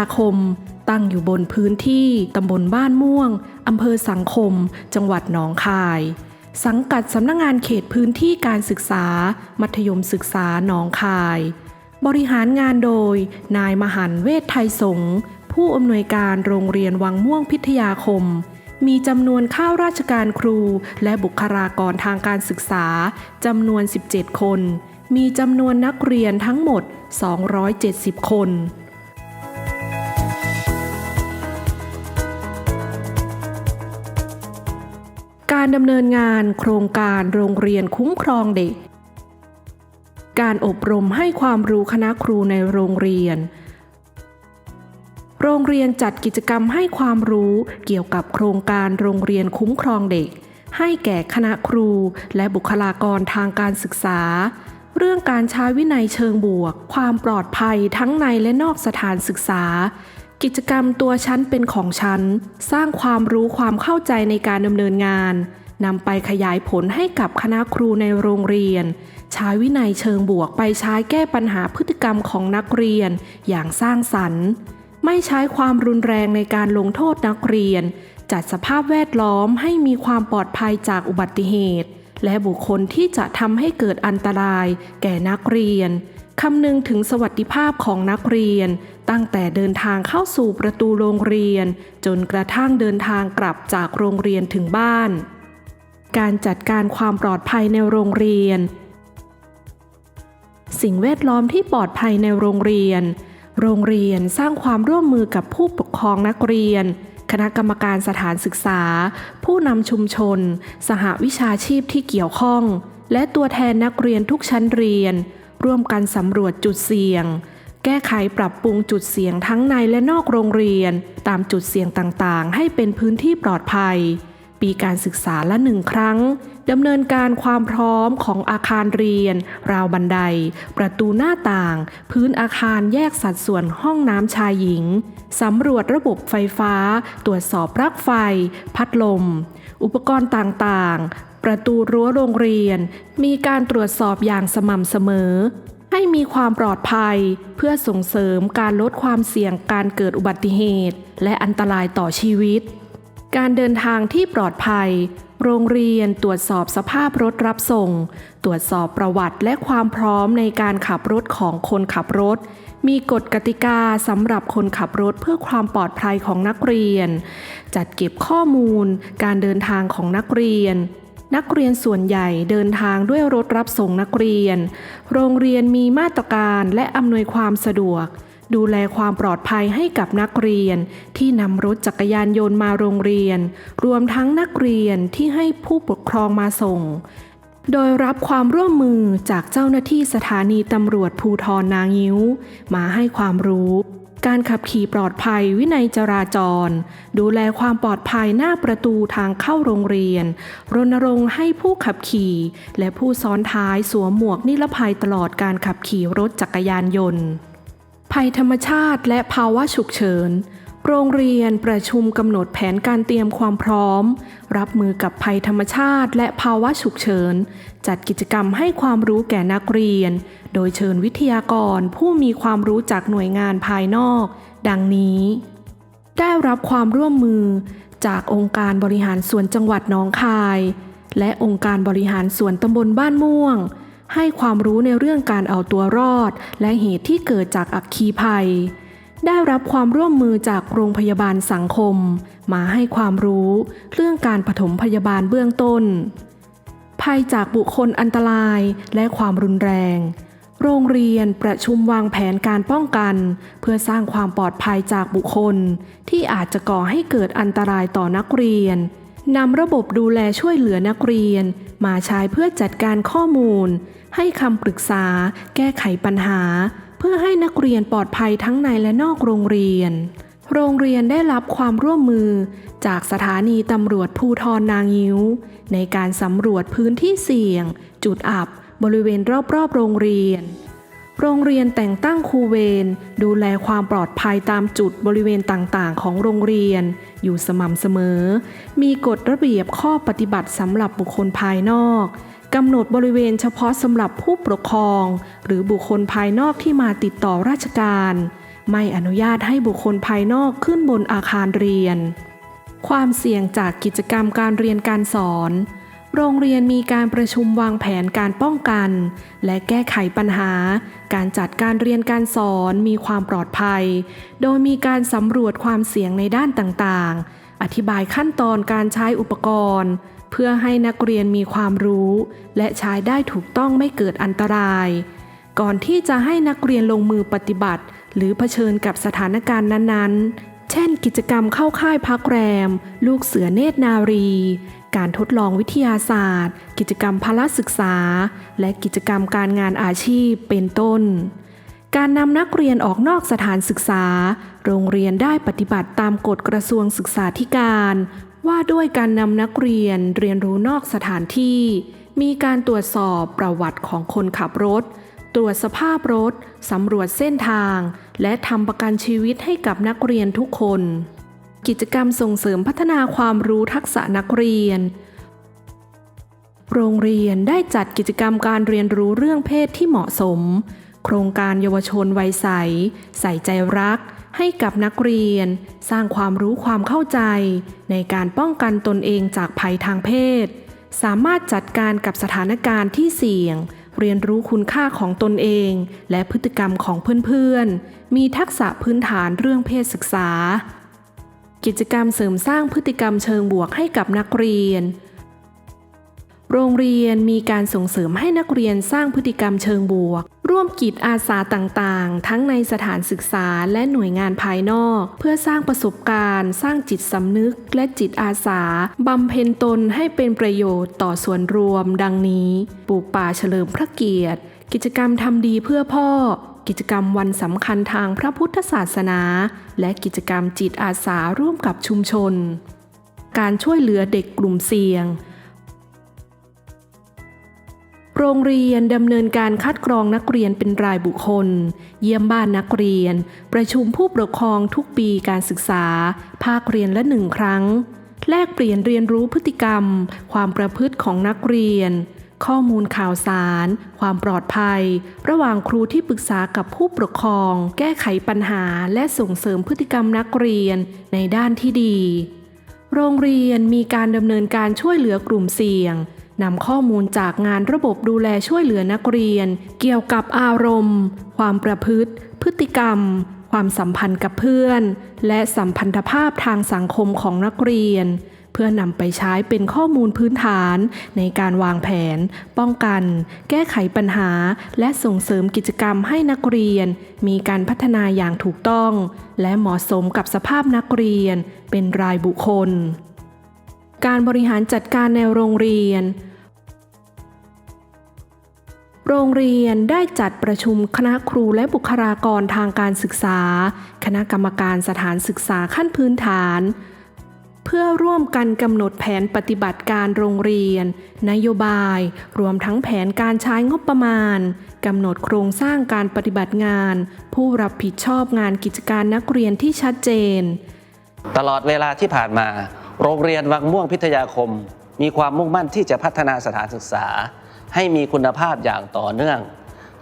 าคม ตั้งอยู่บนพื้นที่ตำบลบ้านม่วงอำเภอสังคม จังหวัดหนองคาย สังกัดสำนักงงานเขตพื้นที่การศึกษา มัธยมศึกษาหนองคาย บริหารงานโดย นายมหันต์เวทไทยสงผู้อำนวยการโรงเรียนวังม่วงพิทยาคม มีจำนวนข้าราชการครู และบุคลากรทางการศึกษาจำนวน 17 คน มีจำนวนนักเรียนทั้งหมด 270 คน การดำเนินงานโครงการโรงเรียนคุ้มครองเด็ก การอบรมให้ความรู้คณะครูในโรงเรียน โรงเรียนจัดกิจกรรมให้ความรู้เกี่ยวกับโครงการโรงเรียนคุ้มครองเด็ก ให้แก่คณะครูและบุคลากรทางการศึกษา เรื่องการใช้วินัยเชิงบวก ความปลอดภัยทั้งในและนอกสถานศึกษา กิจกรรมตัวฉันเป็นของฉัน สร้างความรู้ความเข้าใจในการดำเนินงานนำไปขยายผลให้กับคณะครูในโรงเรียน ใช้วินัยเชิงบวกไปใช้แก้ปัญหาพฤติกรรมของนักเรียน อย่างสร้างสรรค์ ไม่ใช้ความรุนแรงในการลงโทษนักเรียน จัดสภาพแวดล้อมให้มีความปลอดภัยจากอุบัติเหตุ และบุคคลที่จะทำให้เกิดอันตราย แก่นักเรียน คำนึงถึงสวัสดิภาพของนักเรียน ตั้งแต่เดินทางเข้าสู่ประตูโรงเรียน จนกระทั่งเดินทางกลับจากโรงเรียนถึงบ้าน การจัดการความปลอดภัยในโรงเรียน สิ่งแวดล้อมที่ปลอดภัยในโรงเรียน โรงเรียนสร้างความร่วมมือกับผู้ปกครองนักเรียน คณะกรรมการสถานศึกษา ผู้นำชุมชน สหวิชาชีพที่เกี่ยวข้อง และตัวแทนนักเรียนทุกชั้นเรียน ร่วมกันสำรวจจุดเสี่ยง แก้ไขปรับปรุงจุดเสี่ยงทั้งในและนอกโรงเรียน ตามจุดเสี่ยงต่างๆ ให้เป็นพื้นที่ปลอดภัย ปีการศึกษาละหนึ่งครั้งดำเนินการความพร้อมของอาคารเรียน ราวบันได ประตูหน้าต่าง พื้นอาคารแยกสัดส่วนห้องน้ำชายหญิง สำรวจระบบไฟฟ้า ตรวจสอบปลั๊กไฟ พัดลม อุปกรณ์ต่างๆ ประตูรั้วโรงเรียน มีการตรวจสอบอย่างสม่ำเสมอ ให้มีความปลอดภัยเพื่อส่งเสริมการลดความเสี่ยงการเกิดอุบัติเหตุ และอันตรายต่อชีวิต การเดินทางที่ปลอดภัย โรงเรียนตรวจสอบสภาพรถรับส่ง ตรวจสอบประวัติและความพร้อมในการขับรถของคนขับรถมีกฎกติกาสำหรับคนขับรถเพื่อความปลอดภัยของนักเรียน จัดเก็บข้อมูล การเดินทางของนักเรียน นักเรียนส่วนใหญ่เดินทางด้วยรถรับส่งนักเรียน โรงเรียนมีมาตรการและอำนวยความสะดวก ดูแลความปลอดภัยให้กับนักเรียน ที่นำรถจักรยานยนต์มาโรงเรียน รวมทั้งนักเรียนที่ให้ผู้ปกครองมาส่ง โดยรับความร่วมมือจากเจ้าหน้าที่สถานีตำรวจภูทรนางิ้ว มาให้ความรู้ การขับขี่ปลอดภัยวินัยจราจร ดูแลความปลอดภัยหน้าประตูทางเข้าโรงเรียน รณรงค์ให้ผู้ขับขี่ และผู้ซ้อนท้ายสวมหมวกนิรภัยตลอดการขับขี่รถจักรยานยนต์ ภัยธรรมชาติและภาวะฉุกเฉิน โรงเรียนประชุมกำหนดแผนการเตรียมความพร้อม รับมือกับภัยธรรมชาติและภาวะฉุกเฉิน จัดกิจกรรมให้ความรู้แก่นักเรียน โดยเชิญวิทยากรผู้มีความรู้จากหน่วยงานภายนอก ดังนี้ ได้รับความร่วมมือจากองค์การบริหารส่วนจังหวัดหนองคาย และองค์การบริหารส่วนตำบลบ้านม่วง ให้ความรู้ในเรื่องการเอาตัวรอด และเหตุที่เกิดจากอัคคีภัย ได้รับความร่วมมือจากโรงพยาบาลสังคม มาให้ความรู้เรื่องการปฐมพยาบาลเบื้องต้น ภัยจากบุคคลอันตรายและความรุนแรง โรงเรียนประชุมวางแผนการป้องกัน เพื่อสร้างความปลอดภัยจากบุคคล ที่อาจจะก่อให้เกิดอันตรายต่อนักเรียนนำระบบดูแลช่วยเหลือนักเรียน มาใช้เพื่อจัดการข้อมูล ให้คำปรึกษา แก้ไขปัญหา เพื่อให้นักเรียนปลอดภัยทั้งในและนอกโรงเรียน โรงเรียนได้รับความร่วมมือจากสถานีตำรวจภูทรนางยิ้ว ในการสำรวจพื้นที่เสี่ยง จุดอับบริเวณรอบๆ โรงเรียน โรงเรียนแต่งตั้งครูเวรดูแลความปลอดภัยตามจุดบริเวณต่างๆ ของโรงเรียน อยู่สม่ำเสมอ มีกฎระเบียบข้อปฏิบัติสำหรับบุคคลภายนอก กำหนดบริเวณเฉพาะสำหรับผู้ปกครอง หรือบุคคลภายนอกที่มาติดต่อราชการ ไม่อนุญาตให้บุคคลภายนอกขึ้นบนอาคารเรียน ความเสี่ยงจากกิจกรรมการเรียนการสอน โรงเรียนมีการประชุมวางแผนการป้องกัน และแก้ไขปัญหา การจัดการเรียนการสอนมีความปลอดภัย โดยมีการสำรวจความเสี่ยงในด้านต่างๆ อธิบายขั้นตอนการใช้อุปกรณ์ เพื่อให้นักเรียนมีความรู้ และใช้ได้ถูกต้องไม่เกิดอันตราย ก่อนที่จะให้นักเรียนลงมือปฏิบัติ หรือเผชิญกับสถานการณ์นั้นๆ เช่น กิจกรรมเข้าค่ายพักแรม ลูกเสือเนตรนารี การทดลองวิทยาศาสตร์ กิจกรรมพละศึกษา และกิจกรรมการงานอาชีพเป็นต้นการนำนักเรียนออกนอกสถานศึกษา โรงเรียนได้ปฏิบัติตามกฎกระทรวงศึกษาธิการ ว่าด้วยการนำนักเรียนเรียนรู้นอกสถานที่ มีการตรวจสอบประวัติของคนขับรถ ตรวจสภาพรถ สำรวจเส้นทาง และทำประกันชีวิตให้กับนักเรียนทุกคน กิจกรรมส่งเสริมพัฒนาความรู้ทักษะนักเรียน โรงเรียนได้จัดกิจกรรมการเรียนรู้เรื่องเพศที่เหมาะสม โครงการเยาวชนวัยใส ใส่ใจรัก ให้กับนักเรียน สร้างความรู้ความเข้าใจ ในการป้องกันตนเองจากภัยทางเพศ สามารถจัดการกับสถานการณ์ที่เสี่ยง เรียนรู้คุณค่าของตนเอง และพฤติกรรมของเพื่อนๆ มีทักษะพื้นฐานเรื่องเพศศึกษา กิจกรรมเสริมสร้างพฤติกรรมเชิงบวกให้กับนักเรียน โรงเรียนมีการส่งเสริมให้นักเรียนสร้างพฤติกรรมเชิงบวก ร่วมกิจอาสาต่างๆ ทั้งในสถานศึกษาและหน่วยงานภายนอก เพื่อสร้างประสบการณ์ สร้างจิตสำนึก และจิตอาสาบำเพ็ญตนให้เป็นประโยชน์ต่อส่วนรวม ดังนี้ ปลูกป่าเฉลิมพระเกียรติ กิจกรรมทำดีเพื่อพ่อ กิจกรรมวันสำคัญทางพระพุทธศาสนา และกิจกรรมจิตอาสาร่วมกับชุมชน การช่วยเหลือเด็กกลุ่มเสี่ยง โรงเรียนดำเนินการคัดกรองนักเรียนเป็นรายบุคคล เยี่ยมบ้านนักเรียน ประชุมผู้ปกครองทุกปีการศึกษา ภาคเรียนละหนึ่งครั้ง แลกเปลี่ยนเรียนรู้พฤติกรรม ความประพฤติของนักเรียน ข้อมูลข่าวสาร ความปลอดภัย ระหว่างครูที่ปรึกษากับผู้ปกครอง แก้ไขปัญหาและส่งเสริมพฤติกรรมนักเรียนในด้านที่ดี โรงเรียนมีการดำเนินการช่วยเหลือกลุ่มเสี่ยง นำข้อมูลจากงานระบบดูแลช่วยเหลือนักเรียน เกี่ยวกับอารมณ์ ความประพฤติ พฤติกรรม ความสัมพันธ์กับเพื่อน และสัมพันธภาพทางสังคมของนักเรียน เพื่อนำไปใช้เป็นข้อมูลพื้นฐานในการวางแผน ป้องกัน แก้ไขปัญหา และส่งเสริมกิจกรรมให้นักเรียน มีการพัฒนาอย่างถูกต้อง และเหมาะสมกับสภาพนักเรียน เป็นรายบุคคลการบริหารจัดการในโรงเรียน โรงเรียนได้จัดประชุมคณะครูและบุคลากรทางการศึกษา คณะกรรมการสถานศึกษาขั้นพื้นฐาน เพื่อร่วมกันกำหนดแผนปฏิบัติการโรงเรียน นโยบาย รวมทั้งแผนการใช้งบประมาณกำหนดโครงสร้างการปฏิบัติงาน ผู้รับผิดชอบงานกิจการนักเรียนที่ชัดเจน ตลอดเวลาที่ผ่านมา โรงเรียนวังม่วงพิทยาคม มีความมุ่งมั่นที่จะพัฒนาสถานศึกษา ให้มีคุณภาพอย่างต่อเนื่อง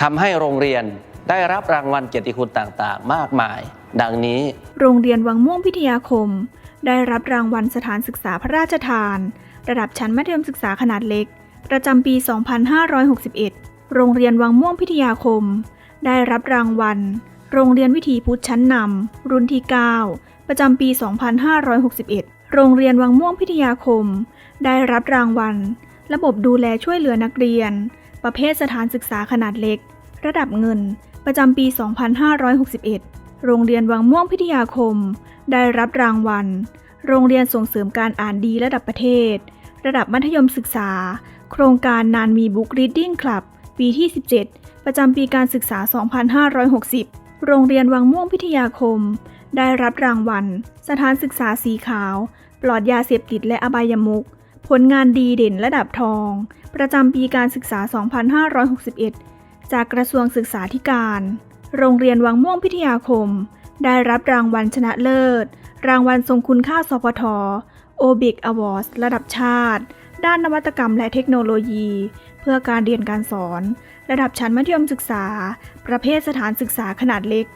ทำให้โรงเรียนได้รับรางวัลเกียรติคุณต่างๆ มากมาย ดังนี้ โรงเรียนวังม่วงพิทยาคม ได้รับรางวัลสถานศึกษาพระราชทาน ระดับชั้นมัธยมศึกษาขนาดเล็ก ประจำปี 2561 โรงเรียนวังม่วงพิทยาคม ได้รับรางวัล โรงเรียนวิถีพุทธชั้นนำรุ่นที่ 9 ประจำปี 2561 โรงเรียนวังม่วงพิทยาคม ได้รับรางวัล ระบบดูแลช่วยเหลือนักเรียน ประเภทสถานศึกษาขนาดเล็ก ระดับเงิน ประจำปี 2561 โรงเรียนวังม่วงพิทยาคม ได้รับรางวัล โรงเรียนส่งเสริมการอ่านดีระดับประเทศ ระดับมัธยมศึกษา โครงการนานมีบุ๊กรีดดิ้งคลับ ปีที่ 17 ประจำปีการศึกษา 2560 โรงเรียนวังม่วงพิทยาคม ได้รับรางวัล สถานศึกษาสีขาว ปลอดยาเสพติดและอบายามุข ผลงานดีเด่นระดับทอง ประจำปีการศึกษา 2561 จากกระทรวงศึกษาธิการ โรงเรียนวังม่วงพิทยาคม ได้รับรางวัลชนะเลิศ รางวัลทรงคุณค่าสพทโอบิกอวอร์ดระดับชาติ ด้านนวัตกรรมและเทคโนโลยี เพื่อการเรียนการสอน ระดับชั้นมัธยมศึกษา ประเภทสถานศึกษาขนาดเล็ก